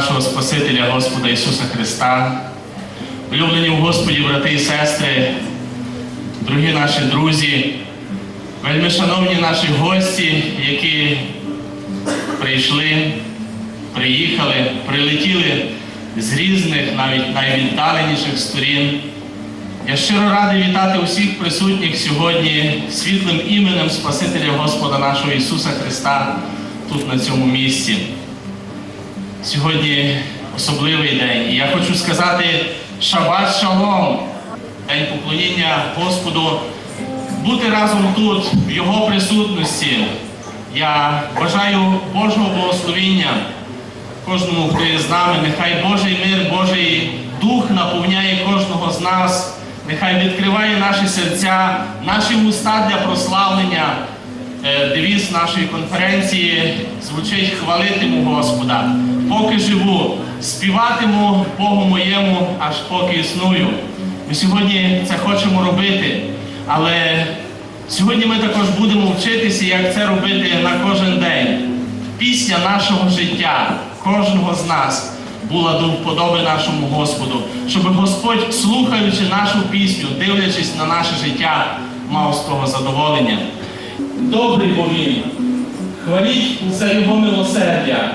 нашого Спасителя Господа Ісуса Христа. Улюблені в Господі, брати і сестри, дорогі наші друзі, вельми шановні наші гості, які прийшли, приїхали, прилетіли з різних, навіть найвіддаленіших сторін. Я щиро радий вітати усіх присутніх сьогодні світлим іменем Спасителя Господа нашого Ісуса Христа тут на цьому місці. Сьогодні особливий день. І я хочу сказати Шабат Шалом, день поклоніння Господу, бути разом тут, в Його присутності. Я бажаю Божого благословіння кожному, хто є з нами. Нехай Божий мир, Божий дух наповняє кожного з нас. Нехай відкриває наші серця, наші уста для прославлення. Е, Девіз нашої конференції звучить хвалитиму Господа. Поки живу, співатиму Богу моєму, аж поки існую. Ми сьогодні це хочемо робити, але сьогодні ми також будемо вчитися, як це робити на кожен день. Пісня нашого життя, кожного з нас, була до вподоби нашому Господу, щоб Господь, слухаючи нашу пісню, дивлячись на наше життя, мав з того задоволення. Добрий бо хваліть за його милосердя,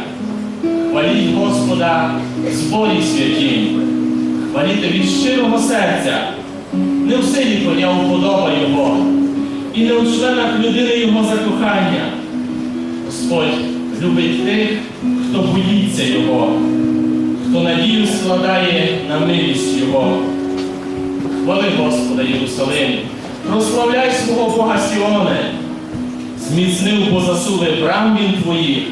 хваліть Господа в зборі святім, хваліте від щирого серця, не в силі коня уподоба його, і не у членах людини його закохання. Господь любить тих, хто боїться Його, хто надію складає на милість Його. Хвали Господа Єрусалим, прославляй свого Бога Сіоне, зміцнив позасули брам він твоїх,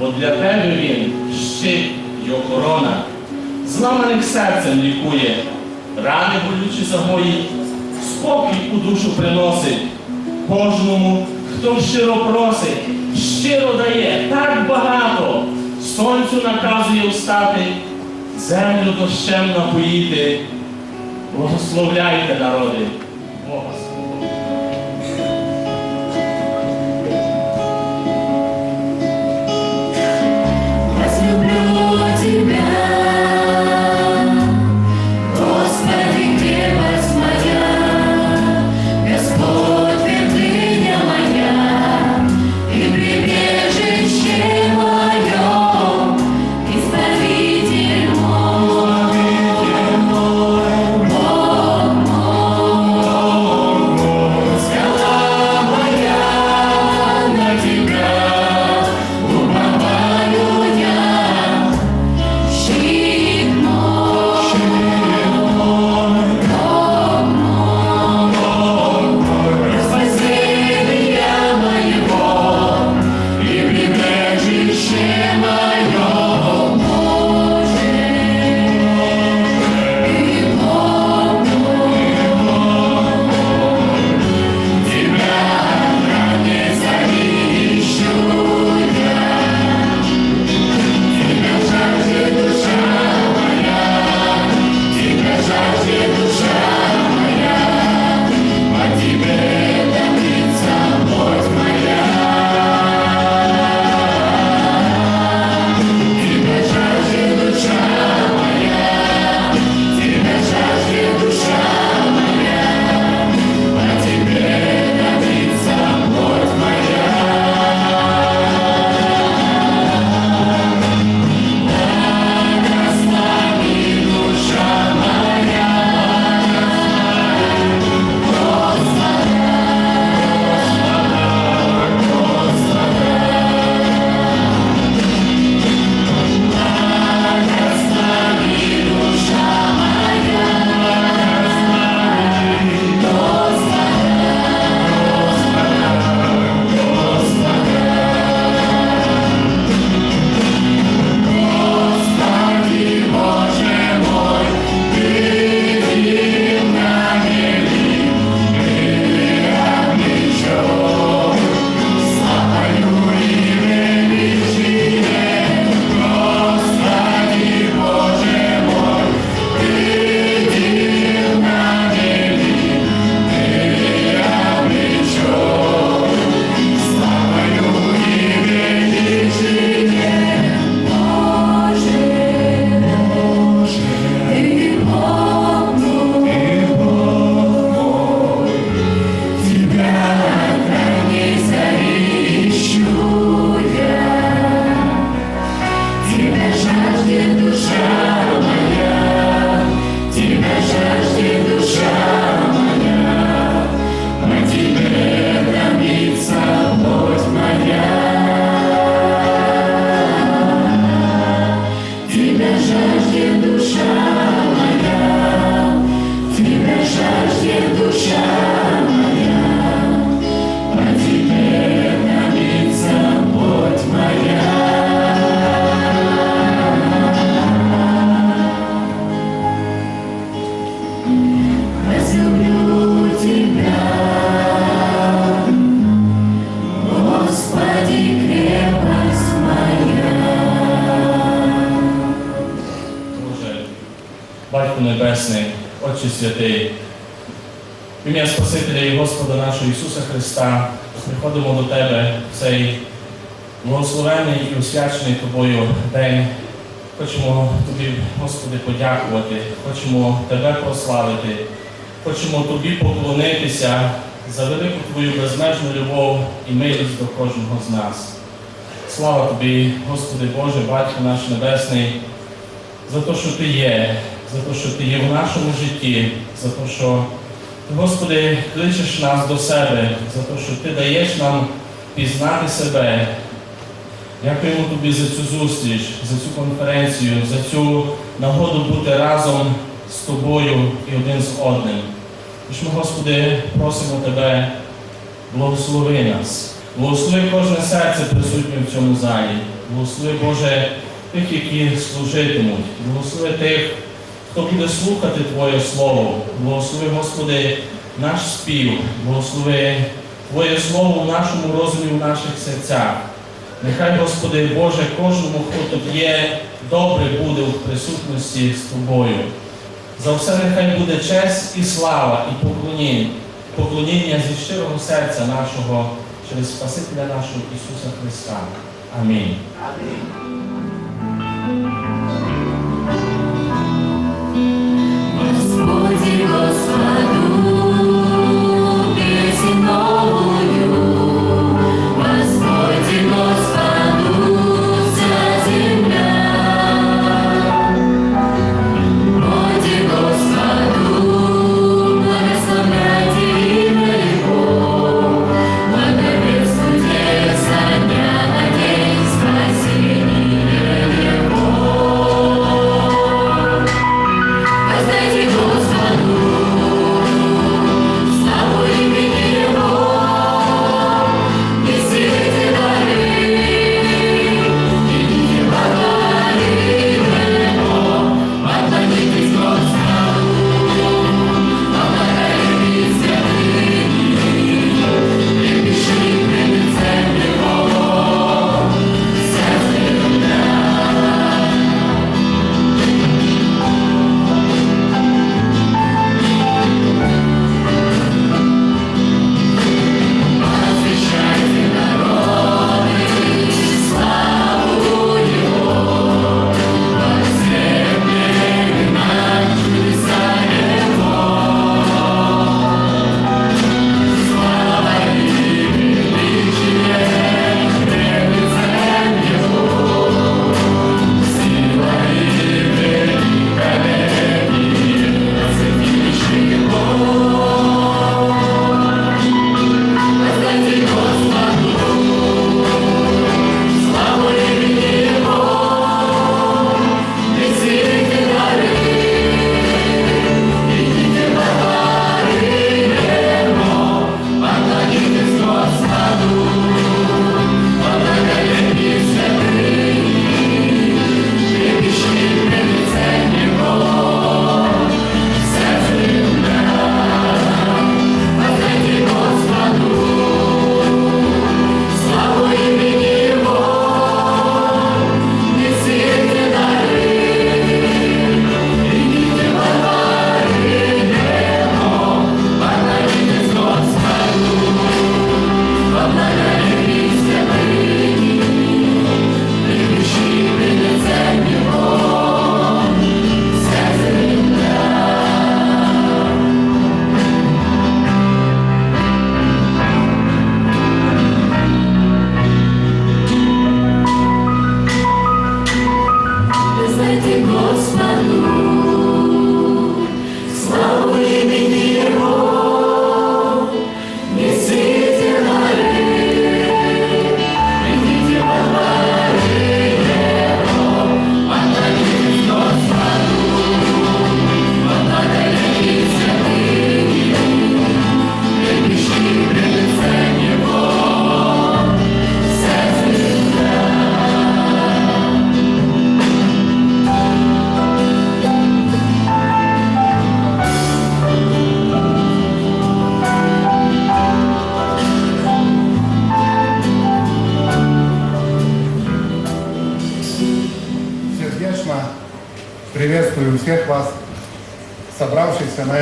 бо для тебе він щит й охорона, зламаних серцем лікує, рани болючі загоїть, спокій у душу приносить. Кожному, хто щиро просить, щиро дає так багато, сонцю наказує встати, землю дощем напоїти. Благословляйте народи. Бога Небесний, Отче Святий, в ім'я Спасителя і Господа нашого Ісуса Христа, приходимо до Тебе в цей благословений і освячений Тобою день. Хочемо Тобі, Господи, подякувати, хочемо Тебе прославити, хочемо Тобі поклонитися за велику Твою безмежну любов і милість до кожного з нас. Слава Тобі, Господи Боже, Батько наш Небесний, за те, що Ти є, за те, що Ти є в нашому житті, за те, що Ти, Господи, кличеш нас до себе, за те, що Ти даєш нам пізнати себе. Дякуємо Тобі за цю зустріч, за цю конференцію, за цю нагоду бути разом з Тобою і один з одним. Тож ми, Господи, просимо Тебе, благослови нас, благослови кожне серце присутнє в цьому залі, благослови, Боже, тих, які служитимуть, благослови тих, хто буде слухати Твоє Слово, благослови, Господи, наш спів, благослови Твоє Слово в нашому розумі, в наших серцях. Нехай, Господи Боже, кожному, хто тут є, добре буде в присутності з Тобою. За все нехай буде честь і слава, і поклоніння, поклоніння зі щирого серця нашого через Спасителя нашого Ісуса Христа. Амінь. Господи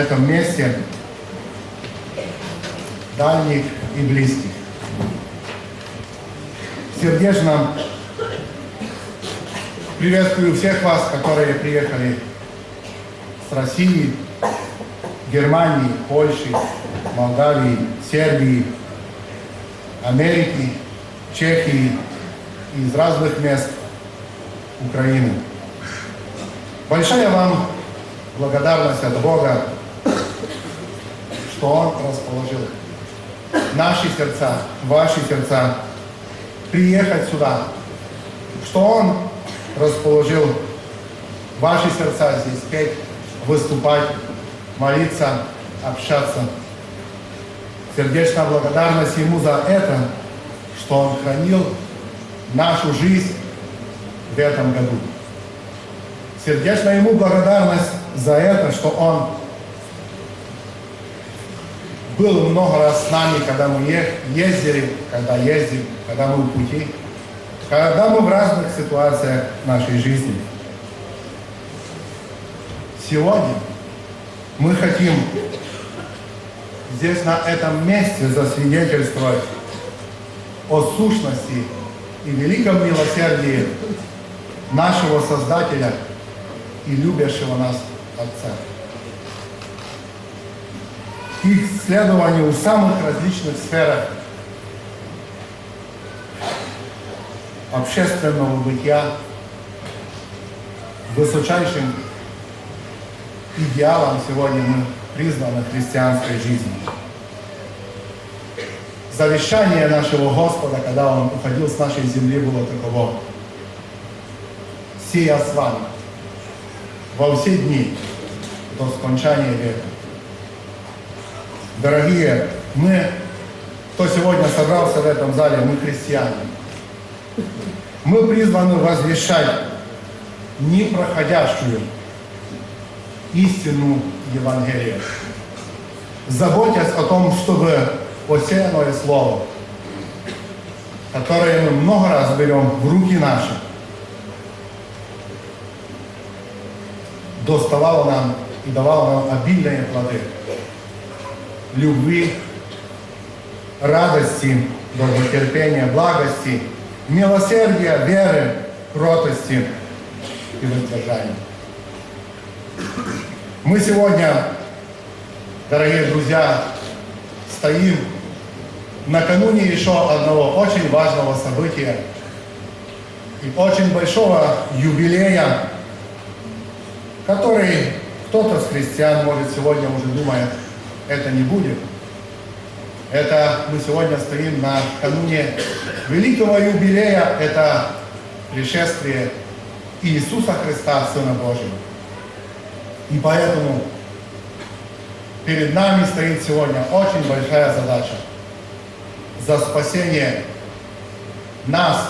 этом месте, дальних и близких. Сердечно приветствую всех вас, которые приехали с России, Германии, Польши, Молдавии, Сербии, Америки, Чехии и из разных мест Украины. Большая вам благодарность от Бога, что Он расположил наши сердца, ваши сердца, приехать сюда, что Он расположил ваши сердца здесь петь, выступать, молиться, общаться. Сердечная благодарность Ему за это, что Он хранил нашу жизнь в этом году. Сердечная Ему благодарность за это, что Он был много раз с нами, когда мы ездили, когда ездим, когда мы в пути, когда мы в разных ситуациях нашей жизни. Сегодня мы хотим здесь, на этом месте, засвидетельствовать о сущности и великом милосердии нашего Создателя и любящего нас Отца. Их исследованию в самых различных сферах общественного бытия, высочайшим идеалом сегодня мы признаны христианской жизни. Завещание нашего Господа, когда Он уходил с нашей земли, было таково. Сия с вами во все дни до скончания века. Дорогие, мы, кто сегодня собрался в этом зале, мы христиане. Мы призваны возвещать непроходящую истину Евангелия. Заботясь о том, чтобы посеянное слово, которое мы много раз берем в руки наши, доставало нам и давало нам обильные плоды Любви, радости, долготерпения, благости, милосердия, веры, кротости и воздержания. Мы сегодня, дорогие друзья, стоим накануне еще одного очень важного события и очень большого юбилея, который кто-то с христиан, может, сегодня уже думает, это не будет. Это мы сегодня стоим на кануне великого юбилея, это пришествие Иисуса Христа, Сына Божьего. И поэтому перед нами стоит сегодня очень большая задача за спасение нас,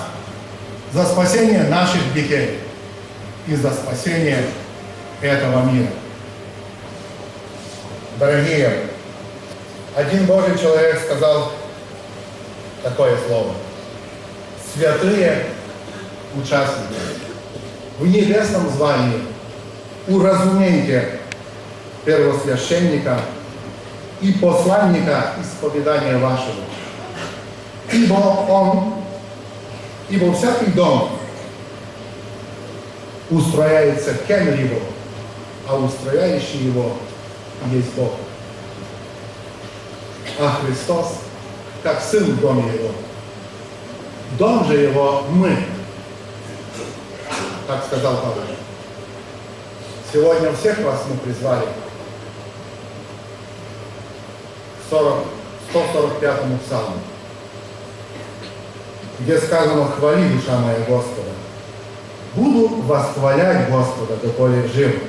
за спасение наших детей и за спасение этого мира. Дорогие, один Божий человек сказал такое слово. Святые участники, в небесном звании уразумейте первосвященника и посланника исповедания вашего. Ибо он, ибо всякий дом устрояется кем-либо, а устрояющий его есть Бог. А Христос, как Сын в доме Его. Дом же Его мы, как сказал Павел. Сегодня всех вас мы призвали к 40, 145 псалму, где сказано «Хвали, душа моя Господа». Буду восхвалять Господа, доколе жив.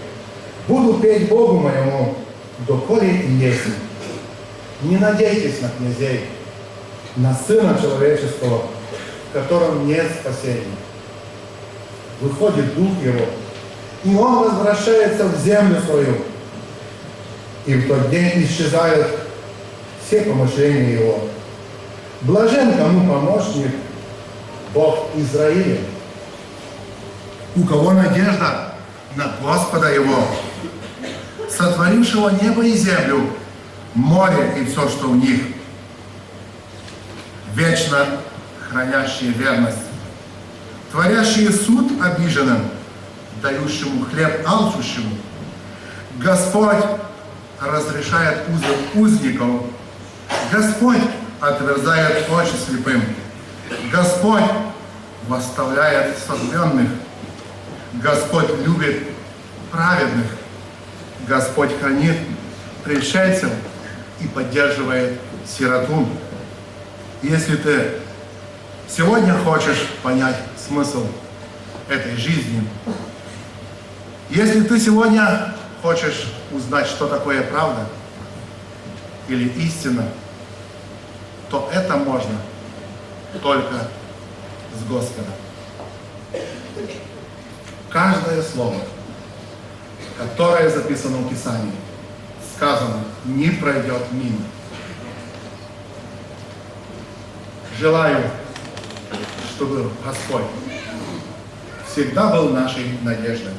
Буду петь Богу моему, доколе есть. Не надейтесь на князей, на Сына Человеческого, в котором нет спасения. Выходит Дух Его, и Он возвращается в землю свою. И в тот день исчезают все помышления Его. Блажен кому помощник Бог Израиля. У кого надежда на Господа Его. сотворившего небо и землю, море и все, что в них, вечно хранящие верность, творящие суд обиженным, дающему хлеб алчущему. Господь разрешает узы узников. Господь отверзает очи слепым. Господь восставляет согбенных. Господь любит праведных. Господь хранит пришельцев и поддерживает сироту. Если ты сегодня хочешь понять смысл этой жизни, если ты сегодня хочешь узнать, что такое правда или истина, то это можно только с Господом. Каждое слово, которое записано в Писании, сказано, не пройдет мимо. Желаю, чтобы Господь всегда был нашей надеждой.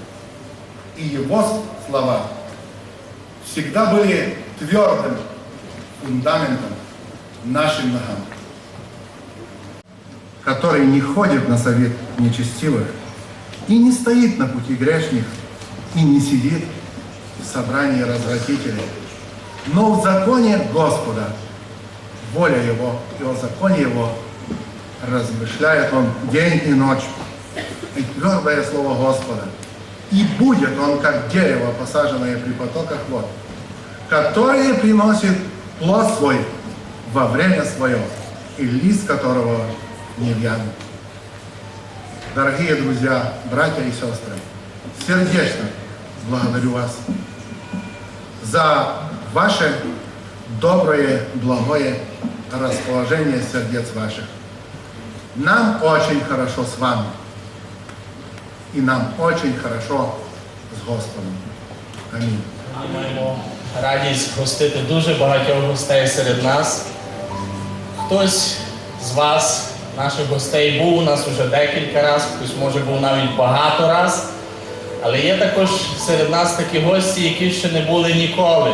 И Его слова всегда были твердым фундаментом нашим ногам, который не ходит на совет нечестивых и не стоит на пути грешных и не сидит собрании развратителей, но в законе Господа воля Его, и о законе Его размышляет Он день и ночь. И твердое слово Господа. И будет он, как дерево, посаженное при потоках вод, которое приносит плод свой во время свое, и лист которого не вянет. Дорогие друзья, братья и сестры, сердечно благодарю вас за ваше доброе, благое расположение сердец ваших. Нам очень хорошо с вами. І нам очень хорошо з Господом. Амінь. Ми маємо радість гостити дуже багатьох гостей серед нас. Хтось з вас, наших гостей, був у нас уже декілька разів, хтось може був навіть багато раз. Але є також серед нас такі гості, які ще не були ніколи.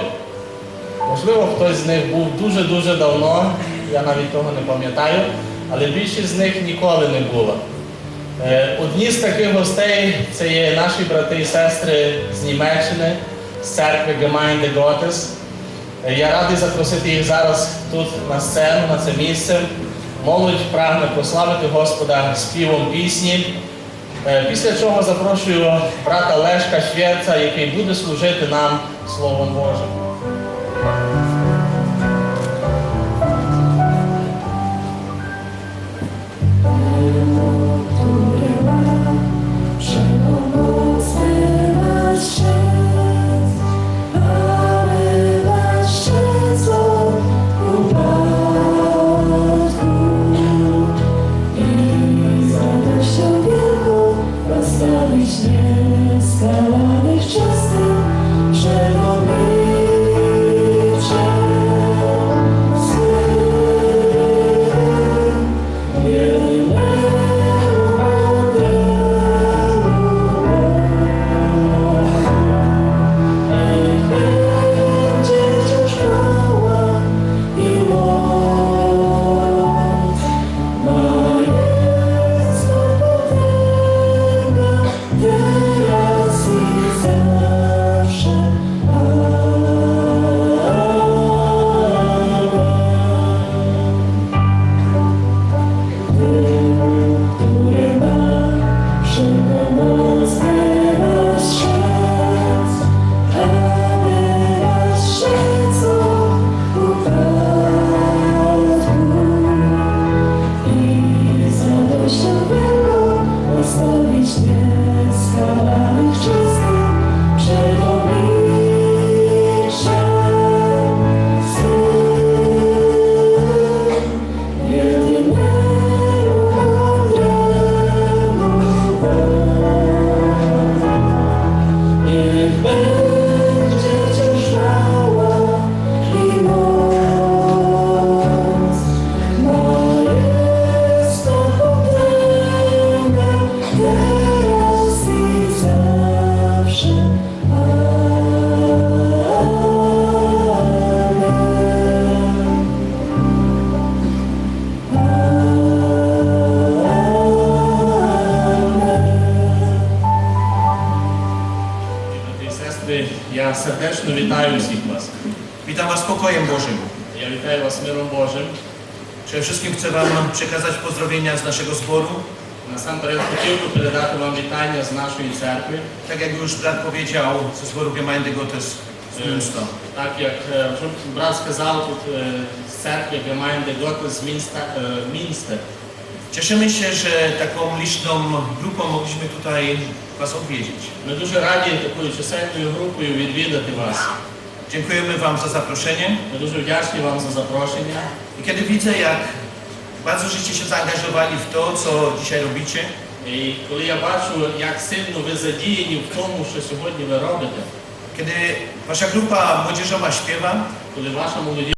Можливо, хтось з них був дуже-дуже давно, я навіть того не пам'ятаю, але більшість з них ніколи не було. Е, Одні з таких гостей це є наші брати і сестри з Німеччини, з церкви Gemeinde Gottes. Е, Я радий запросити їх зараз тут на сцену, на це місце. Молодь прагне прославити Господа співом пісні. Е, Після чого запрошую брата Лешка Швєрца, який буде служити нам Словом Божим. Witam Was spokojem Bożym. Я вітаю вас миром Божим. Przede wszystkim chcę Wam przekazać pozdrowienia z naszego zboru. Насамперед хотів би передати вам вітання з нашої церкви. Tak jak już brat powiedział, ze zboru Gemeinde Gottes z Münster. Так як е, вже брат сказав, тут е, з церкви Гемайнде Готи з Мінста, е, Мінстер. Cieszymy się, że taką liczną grupą mogliśmy tutaj Was odwiedzić. Ми дуже раді такою чисельною групою відвідати вас. Dziękujemy Wam za zaproszenie. Ми дуже вдячні вам за запрошення. I kiedy widzę, jak bardzo żeście się zaangażowali w to, co dzisiaj robicie, І коли я бачу, як сильно ви задіяні в тому, що сьогодні ви робите, kiedy Wasza grupa młodzieżowa śpiewa, коли ваша молоді